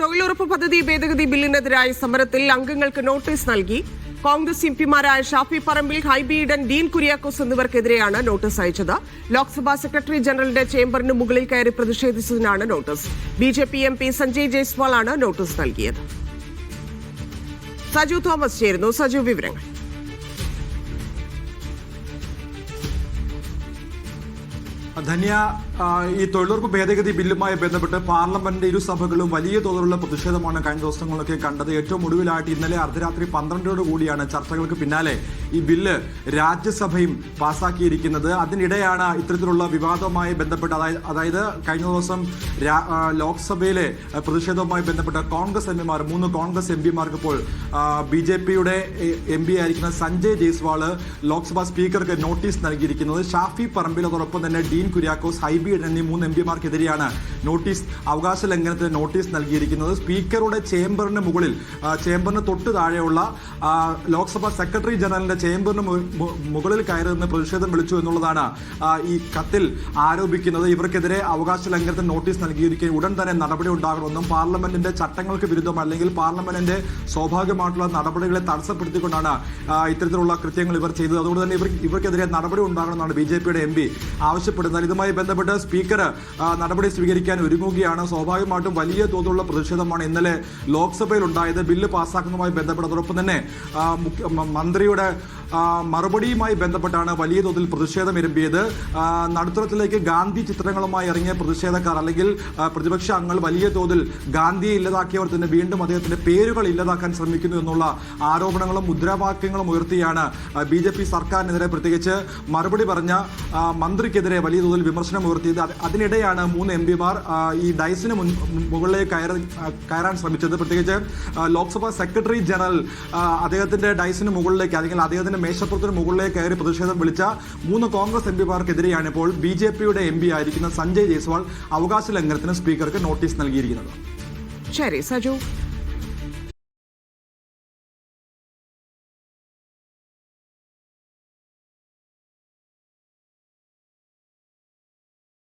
തൊഴിലുറപ്പ് പദ്ധതി ഭേദഗതി ബില്ലിനെതിരായ സമരത്തിൽ അംഗങ്ങൾക്ക് നോട്ടീസ് നൽകി. കോൺഗ്രസ് എംപിമാരായ ഷാഫി പറമ്പിൽ ഹൈബി ഈഡൻ ഡീൻ കുര്യാക്കോസ് എന്നിവർക്കെതിരെയാണ് നോട്ടീസ് അയച്ചത്. ലോക്സഭാ സെക്രട്ടറി ജനറലിന്റെ ചേംബറിന് മുകളിൽ കയറി പ്രതിഷേധിച്ചതിനാണ് notice. B J P M P Sanjay ജയ്സ്വാളാണ് notice നൽകിയത്. സജു തോമസ് ചേരുന്നു. സജു വിവരങ്ങൾ. ധന്യ ഈ തൊഴിലുറപ്പ് ഭേദഗതി ബില്ലുമായി ബന്ധപ്പെട്ട് പാർലമെന്റിന്റെ ഇരുസഭകളും വലിയ തോതിലുള്ള പ്രതിഷേധമാണ് കഴിഞ്ഞ ദിവസങ്ങളിലൊക്കെ കണ്ടത്. ഏറ്റവും ഒടുവിലായിട്ട് ഇന്നലെ അർദ്ധരാത്രി പന്ത്രണ്ടോട് കൂടിയാണ് ചർച്ചകൾക്ക് പിന്നാലെ ഈ ബില്ല് രാജ്യസഭയും പാസാക്കിയിരിക്കുന്നത്. അതിനിടെയാണ് ഇത്തരത്തിലുള്ള വിവാദവുമായി ബന്ധപ്പെട്ട് അതായത് അതായത് കഴിഞ്ഞ ദിവസം ലോക്സഭയിലെ പ്രതിഷേധവുമായി ബന്ധപ്പെട്ട കോൺഗ്രസ് എംപിമാർ മൂന്ന് കോൺഗ്രസ് എം പിമാർക്ക് ഇപ്പോൾ ബി ജെ പിയുടെ എം പി ആയിരിക്കുന്ന സഞ്ജയ് ജയ്സ്വാൾ ലോക്സഭാ സ്പീക്കർക്ക് നോട്ടീസ് നൽകിയിരിക്കുന്നത്. ഷാഫി പറമ്പിൽ അതോടൊപ്പം തന്നെ ഡീൻ കുര്യാക്കോസ് ഹൈബി എന്നീ മൂന്ന് എം പിമാർക്കെതിരെയാണ് നോട്ടീസ് അവകാശ ലംഘനത്തിന് നോട്ടീസ് നൽകിയിരിക്കുന്നത്. സ്പീക്കറുടെ ചേംബറിന് മുകളിൽ ചേംബറിന് തൊട്ട് താഴെയുള്ള ലോക്സഭാ സെക്രട്ടറി ജനറലിന്റെ ചേംബറിന് മുകളിൽ കയറി നിന്ന് പ്രതിഷേധം വിളിച്ചു എന്നുള്ളതാണ് ഈ കത്തിൽ ആരോപിക്കുന്നത്. ഇവർക്കെതിരെ അവകാശ ലംഘനത്തിന് നോട്ടീസ് നൽകിയിരിക്കുകയും ഉടൻ തന്നെ നടപടി ഉണ്ടാകണമെന്നും പാർലമെന്റിന്റെ ചട്ടങ്ങൾക്ക് വിരുദ്ധം അല്ലെങ്കിൽ പാർലമെന്റിന്റെ സ്വാഭാവികമായിട്ടുള്ള നടപടികളെ തടസ്സപ്പെടുത്തിക്കൊണ്ടാണ് ഇത്തരത്തിലുള്ള കൃത്യങ്ങൾ ഇവർ ചെയ്തത്. അതുകൊണ്ട് തന്നെ ഇവർ ഇവർക്കെതിരെ നടപടി ഉണ്ടാകണമെന്നാണ് ബി ജെ പിയുടെ എം പി ആവശ്യപ്പെടുന്നത്. ഇതുമായി ബന്ധപ്പെട്ട് സ്പീക്കർ നടപടി സ്വീകരിക്കാൻ ഒരുങ്ങുകയാണ്. സ്വാഭാവികമായിട്ടും വലിയ തോതിലുള്ള പ്രതിഷേധമാണ് ഇന്നലെ ലോക്സഭയിൽ ഉണ്ടായത് ബില്ല് പാസ്സാക്കുന്നതുമായി ബന്ധപ്പെട്ട് അതോടൊപ്പം തന്നെ മന്ത്രിയുടെ മറുപടിയുമായി ബന്ധപ്പെട്ടാണ് വലിയ തോതിൽ പ്രതിഷേധം എരുമ്പിയത് നടുത്തരത്തിലേക്ക് ഗാന്ധി ചിത്രങ്ങളുമായി ഇറങ്ങിയ പ്രതിഷേധക്കാർ അല്ലെങ്കിൽ പ്രതിപക്ഷ അംഗങ്ങൾ വലിയ തോതിൽ ഗാന്ധിയെ ഇല്ലാതാക്കിയവർ തന്നെ വീണ്ടും അദ്ദേഹത്തിന്റെ പേരുകൾ ഇല്ലാതാക്കാൻ ശ്രമിക്കുന്നു എന്നുള്ള ആരോപണങ്ങളും മുദ്രാവാക്യങ്ങളും ഉയർത്തിയാണ് ബി ജെ പി സർക്കാരിനെതിരെ പ്രത്യേകിച്ച് മറുപടി പറഞ്ഞ മന്ത്രിക്കെതിരെ വലിയ തോതിൽ വിമർശനം ഉയർത്തിയത് അത് അതിനിടെയാണ് മൂന്ന് എം പിമാർ ഈ ഡൈസിന് മുൻ മുകളിലേക്ക് കയറി കയറാൻ ശ്രമിച്ചത്. പ്രത്യേകിച്ച് ലോക്സഭാ സെക്രട്ടറി ജനറൽ അദ്ദേഹത്തിന്റെ ഡൈസിന് മുകളിലേക്ക് അല്ലെങ്കിൽ അദ്ദേഹത്തിന്റെ മേശപ്പുറത്തിന് മുകളിലേക്ക് കയറി പ്രതിഷേധം വിളിച്ച മൂന്ന് കോൺഗ്രസ് എം പിമാർക്കെതിരെയാണ് ഇപ്പോൾ ബി ജെ പിയുടെ എം പി ആയിരിക്കുന്ന സഞ്ജയ് ജയ്സ്വാൾ അവകാശ ലംഘനത്തിന് സ്പീക്കർക്ക് നോട്ടീസ് നൽകിയിരിക്കുന്നത്. ശരി സജു.